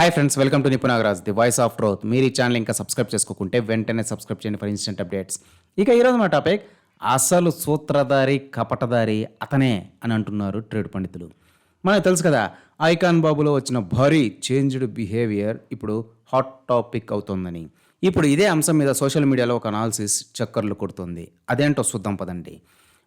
Hi friends welcome to Nippu Nagaraj the voice of truth మీరు ఈ channel ఇంకా subscribe చేసుకోకుంటే వెంటనే సబ్స్క్రైబ్ చేయండి ఫర్ ఇన్స్టెంట్ అప్డేట్స్ ఇక ఈరోజు మా టాపిక్ అసలు సూత్రధారి కపటధారి అతనే అని అంటున్నారు ట్రేడ్ పండితులు. మనకు తెలుసు కదా ఐకాన్ బాబులో వచ్చిన భారీ చేంజ్డ్ బిహేవియర్ ఇప్పుడు హాట్ టాపిక్ అవుతోందని. ఇప్పుడు ఇదే అంశం మీద సోషల్ మీడియాలో ఒక అనాలిసిస్ చక్కర్లు కొడుతుంది. అదేంటో చూద్దాం పదండి.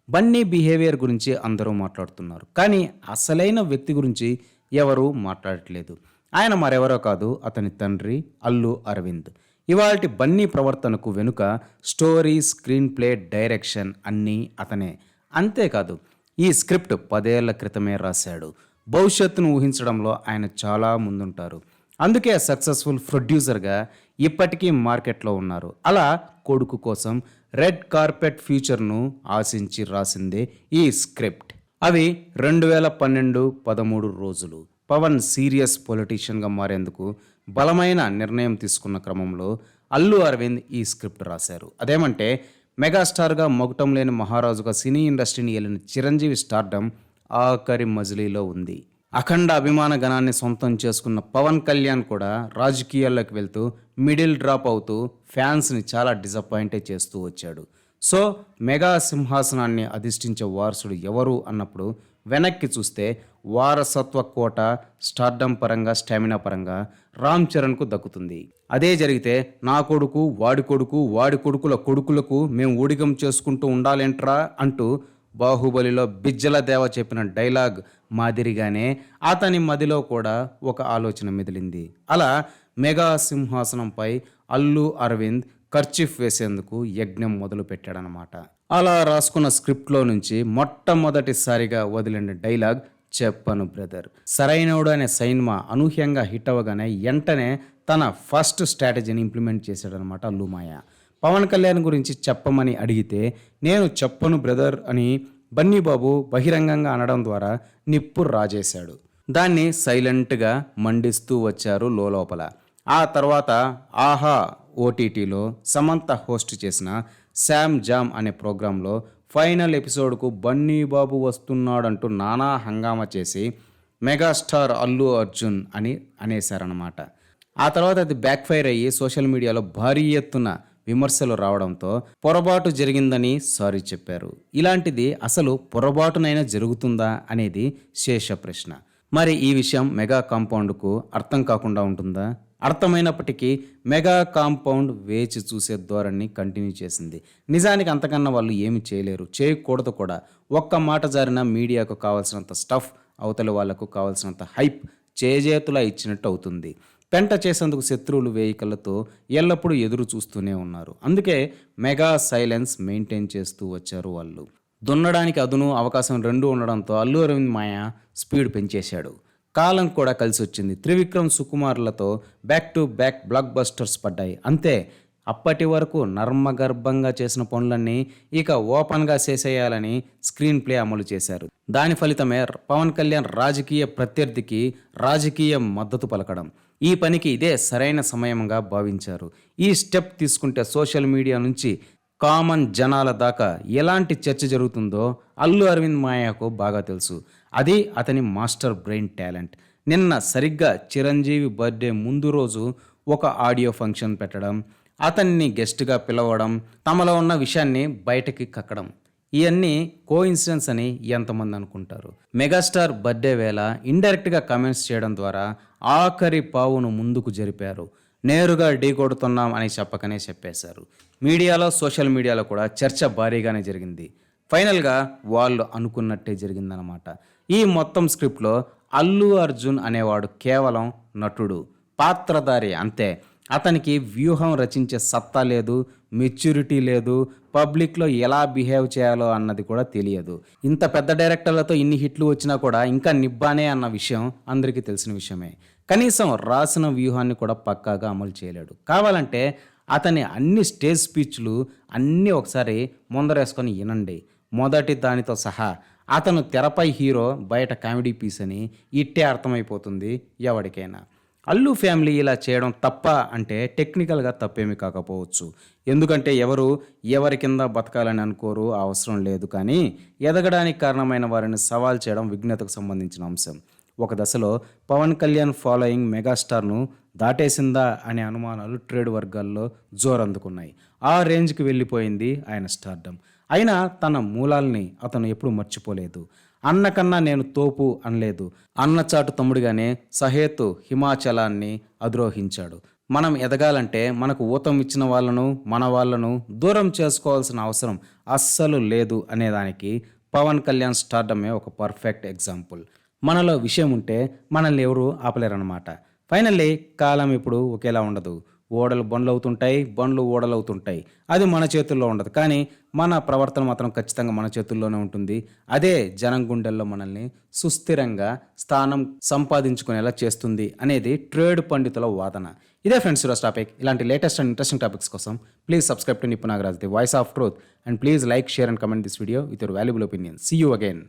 బన్నీ బిహేవియర్ గురించి అందరూ మాట్లాడుతున్నారు. కానీ అసలైన వ్యక్తి గురించి ఎవరూ మాట్లాడట్లేదు. ఆయన మరెవరో కాదు అతని తండ్రి అల్లు అరవింద్. ఇవాల్టి బన్నీ ప్రవర్తనకు వెనుక స్టోరీ స్క్రీన్ ప్లే డైరెక్షన్ అన్నీ అతనే. అంతేకాదు ఈ స్క్రిప్ట్ పదేళ్ళ క్రితమే రాశాడు. భవిష్యత్తును ఊహించడంలో ఆయన చాలా ముందుంటారు. అందుకే సక్సెస్ఫుల్ ప్రొడ్యూసర్గా ఇప్పటికీ మార్కెట్లో ఉన్నారు. అలా కొడుకు కోసం రెడ్ కార్పెట్ ఫ్యూచర్ను ఆశించి రాసిందే ఈ స్క్రిప్ట్. అవి రెండు వేల పన్నెండు పదమూడు రోజులు. పవన్ సీరియస్ పొలిటీషియన్గా మారేందుకు బలమైన నిర్ణయం తీసుకున్న క్రమంలో అల్లు అరవింద్ ఈ స్క్రిప్ట్ రాశారు. అదేమంటే మెగాస్టార్గా మొగటం లేని మహారాజుగా సినీ ఇండస్ట్రీని వెళ్ళిన చిరంజీవి స్టార్డమ్ ఆఖరి మజిలీలో ఉంది. అఖండ అభిమాన గణాన్ని సొంతం చేసుకున్న పవన్ కళ్యాణ్ కూడా రాజకీయాల్లోకి వెళ్తూ మిడిల్ డ్రాప్ అవుతూ ఫ్యాన్స్ని చాలా డిసప్పాయింటే చేస్తూ వచ్చాడు. సో మెగా సింహాసనాన్ని అధిష్ఠించే వారసుడు ఎవరు అన్నప్పుడు వెనక్కి చూస్తే వారసత్వ కోట స్టార్డమ్ పరంగా స్టామినా పరంగా రామ్ చరణ్కు దక్కుతుంది. అదే జరిగితే నా కొడుకు వాడి కొడుకు వాడి కొడుకుల కొడుకులకు మేము ఊడిగం చేసుకుంటూ ఉండాలేంట్రా అంటూ బాహుబలిలో బిజ్జల దేవ చెప్పిన డైలాగ్ మాదిరిగానే అతని మదిలో కూడా ఒక ఆలోచన మెదిలింది. అలా మెగా సింహాసనంపై అల్లు అరవింద్ ఖర్చిఫ్ వేసేందుకు యజ్ఞం మొదలు పెట్టాడనమాట అలా రాసుకున్న స్క్రిప్ట్లో నుంచి మొట్టమొదటిసారిగా వదిలిన డైలాగ్ చెప్పను బ్రదర్. సరైనవుడు అనే సైన్మా అనూహ్యంగా హిట్ అవ్వగానే వెంటనే తన ఫస్ట్ స్ట్రాటజీని ఇంప్లిమెంట్ చేశాడనమాట లూమాయ. పవన్ కళ్యాణ్ గురించి చెప్పమని అడిగితే నేను చెప్పను బ్రదర్ అని బన్నీబాబు బహిరంగంగా అనడం ద్వారా నిప్పు రాజేశాడు. దాన్ని సైలెంట్గా మండిస్తూ వచ్చారు లోపల ఆ తర్వాత ఆహా ఓటీటీలో సమంత హోస్ట్ చేసిన శామ్ జామ్ అనే ప్రోగ్రాంలో ఫైనల్ ఎపిసోడ్కు బన్నీ బాబు వస్తున్నాడంటూ నానా హంగామా చేసి మెగాస్టార్ అల్లు అర్జున్ అని అనేశారనమాట ఆ తర్వాత అది బ్యాక్ ఫైర్ అయ్యి సోషల్ మీడియాలో భారీ ఎత్తున విమర్శలు రావడంతో పొరపాటు జరిగిందని సారీ చెప్పారు. ఇలాంటిది అసలు పొరపాటునైనా జరుగుతుందా అనేది శేష ప్రశ్న మరి ఈ విషయం మెగా కాంపౌండ్కు అర్థం కాకుండా ఉంటుందా? అర్థమైనప్పటికీ మెగా కాంపౌండ్ వేచి చూసే ధోరణి కంటిన్యూ చేసింది. నిజానికి అంతకన్నా వాళ్ళు ఏమి చేయలేరు. చేయకూడదు కూడా. ఒక్క మాట జారిన మీడియాకు కావాల్సినంత స్టఫ్ అవతలి వాళ్ళకు కావాల్సినంత హైప్ చేజేతులా ఇచ్చినట్టు అవుతుంది. పెంట చేసేందుకు శత్రువులు వేయికలతో ఎల్లప్పుడూ ఎదురు చూస్తూనే ఉన్నారు. అందుకే మెగా సైలెన్స్ మెయింటైన్ చేస్తూ వచ్చారు వాళ్ళు. దున్నడానికి అదును అవకాశం రెండు ఉండడంతో అల్లు అరవింద్ మాయ స్పీడ్ పెంచేశాడు. కాలం కూడా కలిసి వచ్చింది త్రివిక్రమ్ సుకుమార్లతో back to back blockbusters పడ్డాయి. అంతే అప్పటి వరకు నర్మగర్భంగా చేసిన పనులన్నీ ఇక ఓపెన్గా చేసేయాలని స్క్రీన్ ప్లే అమలు చేశారు. దాని ఫలితమే పవన్ కళ్యాణ్ రాజకీయ ప్రత్యర్థికి రాజకీయ మద్దతు పలకడం. ఈ పనికి ఇదే సరైన సమయంగా భావించారు. ఈ స్టెప్ తీసుకుంటే సోషల్ మీడియా నుంచి కామన్ జనాల దాకా ఎలాంటి చర్చ జరుగుతుందో అల్లు అరవింద్ మాయాకు బాగా తెలుసు. అది అతని మాస్టర్ బ్రెయిన్ టాలెంట్. నిన్న సరిగ్గా చిరంజీవి బర్త్డే ముందు రోజు ఒక ఆడియో ఫంక్షన్ పెట్టడం అతన్ని గెస్ట్గా పిలవడం తమలో ఉన్న విషయాన్ని బయటకి కక్కడం. ఇవన్నీ కోఇన్సిడెన్స్ అని ఎంతమంది అనుకుంటారు. మెగాస్టార్ బర్త్డే వేళ ఇండైరెక్ట్గా కమెంట్స్ చేయడం ద్వారా ఆఖరి పావును ముందుకు జరిపారు. నేరుగా ఢీ కొడుతున్నాం అని చెప్పకనే చెప్పేశారు. మీడియాలో సోషల్ మీడియాలో కూడా చర్చ భారీగానే జరిగింది. ఫైనల్గా వాళ్ళు అనుకున్నట్టే జరిగిందనమాట ఈ మొత్తం స్క్రిప్ట్లో అల్లు అర్జున్ అనేవాడు కేవలం నటుడు పాత్రధారి అంతే. అతనికి వ్యూహం రచించే సత్తా లేదు మెచ్యూరిటీ లేదు పబ్లిక్లో ఎలా బిహేవ్ చేయాలో అన్నది కూడా తెలియదు. ఇంత పెద్ద డైరెక్టర్లతో ఇన్ని హిట్లు వచ్చినా కూడా ఇంకా నిబ్బానే అన్న విషయం అందరికీ తెలిసిన విషయమే. కనీసం రాసిన వ్యూహాన్ని కూడా పక్కాగా అమలు చేయలేడు. కావాలంటే అతని అన్ని స్టేజ్ స్పీచ్లు అన్నీ ఒకసారి ముందరేసుకొని వినండి. మొదటి దానితో సహా అతను తెరపై హీరో బయట కామెడీ పీస్ అని ఇట్టే అర్థమైపోతుంది ఎవరికైనా. అల్లు ఫ్యామిలీ ఇలా చేయడం తప్ప అంటే టెక్నికల్గా తప్పేమీ కాకపోవచ్చు. ఎందుకంటే ఎవరు ఎవరి కింద బతకాలని అనుకోరు అవసరం లేదు కానీ ఎదగడానికి కారణమైన వారిని సవాల్ చేయడం విఘ్నతకు సంబంధించిన అంశం. ఒక దశలో పవన్ కళ్యాణ్ ఫాలోయింగ్ మెగాస్టార్ను దాటేసిందా అనే అనుమానాలు ట్రేడ్ వర్గాల్లో జోరందుకున్నాయి. ఆ రేంజ్కి వెళ్ళిపోయింది ఆయన స్టార్డమ్. అయినా తన మూలాల్ని అతను ఎప్పుడూ మర్చిపోలేదు. అన్న కన్నా నేను తోపు అనలేదు. అన్నచాటు తమ్ముడిగానే సహేతు హిమాచలాన్ని అధిరోహించాడు. మనం ఎదగాలంటే మనకు ఊతం ఇచ్చిన వాళ్ళను మన వాళ్ళను దూరం చేసుకోవాల్సిన అవసరం అస్సలు లేదు అనేదానికి పవన్ కళ్యాణ్ స్టార్డమే ఒక పర్ఫెక్ట్ ఎగ్జాంపుల్. మనలో విషయం ఉంటే మనల్ని ఎవరు ఆపలేరన్నమాట. ఫైనల్లీ కాలం ఇప్పుడు ఒకేలా ఉండదు. ఓడలు బండ్లు అవుతుంటాయి బండ్లు ఓడలు అవుతుంటాయి అది మన చేతుల్లో ఉండదు. కానీ మన ప్రవర్తన మాత్రం ఖచ్చితంగా మన చేతుల్లోనే ఉంటుంది. అదే జనం గుండెల్లో మనల్ని సుస్థిరంగా స్థానం సంపాదించుకునేలా చేస్తుంది అనేది ట్రేడ్ పండితుల వాదన. ఇదే ఫ్రెండ్స్ ఈరోజు టాపిక్. ఇలాంటి లేటెస్ట్ అండ్ ఇంట్రెస్టింగ్ టాపిక్స్ కోసం please subscribe to Nippu Nagaraj the voice of truth and please like share and comment this video with your valuable opinion. See you again